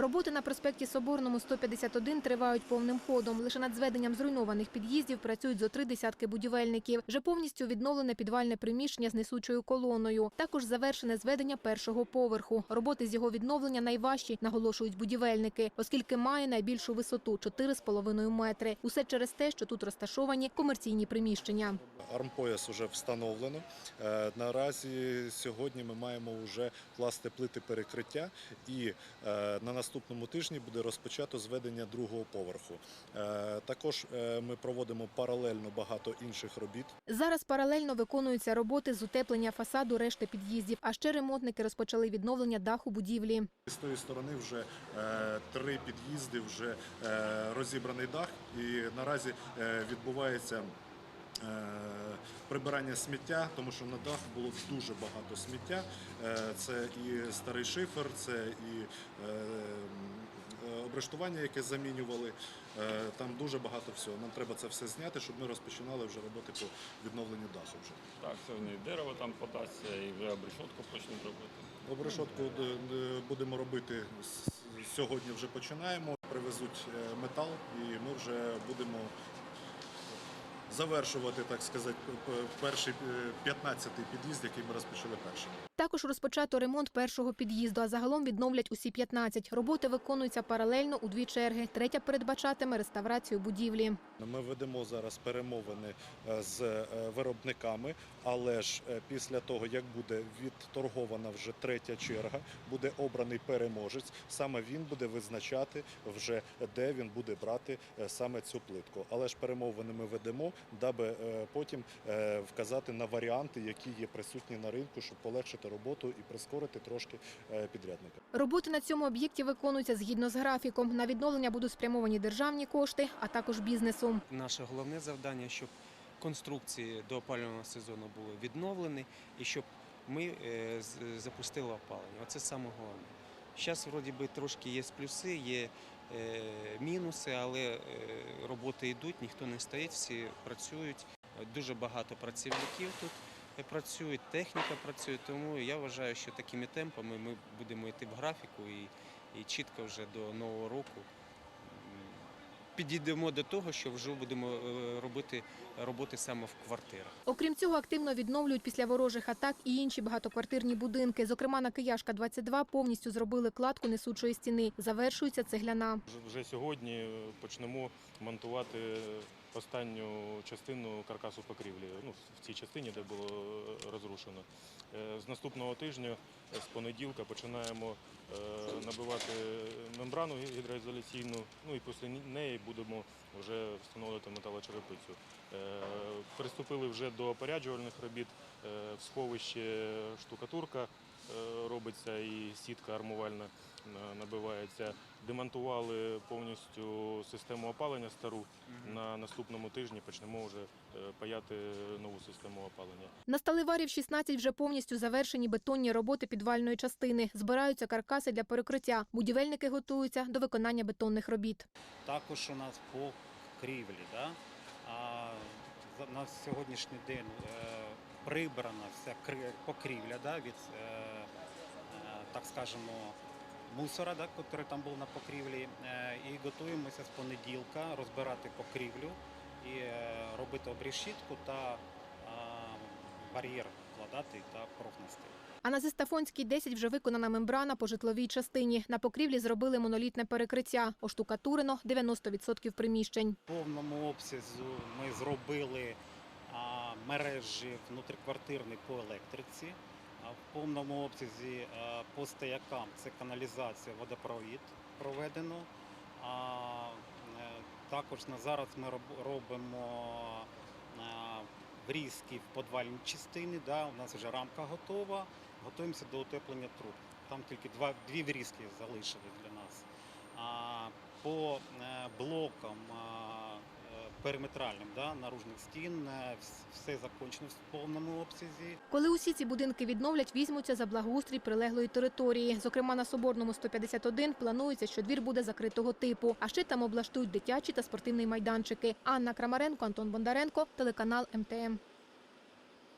Роботи на проспекті Соборному 151 тривають повним ходом. Лише над зведенням зруйнованих під'їздів працюють зо три десятки будівельників. Вже повністю відновлене підвальне приміщення з несучою колоною. Також завершене зведення першого поверху. Роботи з його відновлення найважчі, наголошують будівельники, оскільки має найбільшу висоту 4,5 метри. Усе через те, що тут розташовані комерційні приміщення. Армпояс вже встановлено. Е, Наразі сьогодні ми маємо вже класти плити перекриття, і е, на наступному тижні буде розпочато зведення другого поверху. Е, Також е, ми проводимо паралельно багато інших робіт. Зараз паралельно виконуються роботи з утеплення фасаду решти під'їздів, а ще ремонтники розпочали відновлення даху будівлі. З тої сторони вже е, три під'їзди, вже розібраний дах, і наразі відбувається. Прибирання сміття, тому що на дах було дуже багато сміття. Е, Це і старий шифер, це і е, обрештування, яке замінювали. Е, Там дуже багато всього. Нам треба це все зняти, щоб ми розпочинали вже роботи по відновленню даху. Вже Так, сьогодні і дерево там подасться, і вже обрешетку почнемо робити. обрешотку будемо робити сьогодні. Вже починаємо. Привезуть метал, і ми вже будемо завершувати, так сказати, перший е, 15-й під'їзд, який ми розпочали першим. Також розпочато ремонт першого під'їзду, а загалом відновлять усі 15. Роботи виконуються паралельно у дві черги. Третя передбачатиме реставрацію будівлі. Ми ведемо зараз перемовини е, з е, виробниками, але ж е, після того, як буде відторгована вже третя черга, буде обраний переможець. Саме він буде визначати вже де він буде брати е, саме цю плитку. Але ж перемовини ми ведемо, даби е, потім е, вказати на варіанти, які є присутні на ринку, щоб полегшити роботу і прискорити трошки е, підрядника. Роботи на цьому об'єкті виконуються згідно з графіком. На відновлення будуть спрямовані державні кошти, а також бізнесу. Наше головне завдання, щоб конструкції до опалювального сезону були відновлені і щоб ми запустили опалення. Оце саме головне. Зараз, вроді би, трошки є плюси, є мінуси, але е, роботи йдуть, ніхто не стоїть, всі працюють. Дуже багато працівників тут е, працюють, техніка працює, тому я вважаю, що такими темпами ми будемо йти в графіку і, і чітко вже до нового року підійдемо до того, що вже будемо е, робити роботи саме в квартирах. Окрім цього, активно відновлюють після ворожих атак і інші багатоквартирні будинки. Зокрема, на Кияшка 22 повністю зробили кладку несучої стіни. Завершується цегляна. Вже- Вже сьогодні почнемо монтувати останню частину каркасу покрівлі, ну, в цій частині, де було е, розрушено. Е, З наступного тижня, е, з понеділка, починаємо набивати мембрану гідроізоляційну, ну і після неї будемо вже встановлювати металочерепицю. Приступили вже до опоряджувальних робіт, в сховище штукатурка робиться і сітка армувальна набивається. Демонтували повністю систему опалення стару. На наступному тижні почнемо вже е, паяти нову систему опалення. На сталеварів 16 вже повністю завершені бетонні роботи підвальної частини. Збираються каркаси для перекриття. Будівельники готуються до виконання бетонних робіт. Також у нас по крівлі. Да? А за- на сьогоднішній день е, прибрана вся покрівля да, від, е, е, так скажемо, мусора, да, який там був на покрівлі. Е, і готуємося з понеділка розбирати покрівлю і е, робити обрішітку та бар'єр вкладати та профнести. А на Зестафонській 10 вже виконана мембрана по житловій частині. На покрівлі зробили монолітне перекриття. Оштукатурено 90% приміщень. В повному обсязі ми зробили мережі внутриквартирні по електриці. В повному обсязі по стоякам це каналізація, водопровід проведено. Е, також на зараз ми робимо врізки в подвальній частині. Да, у нас вже рамка готова. Готуємося до утеплення труб. Там тільки два, дві врізки залишились для нас. По е, блокам е, периметральним да, наружних стін е, все закончено в повному обсязі. Коли усі ці будинки відновлять, візьмуться за благоустрій прилеглої території. Зокрема, на Соборному 151 планується, що двір буде закритого типу. А ще там облаштують дитячі та спортивні майданчики. Анна Крамаренко, Антон Бондаренко, телеканал МТМ.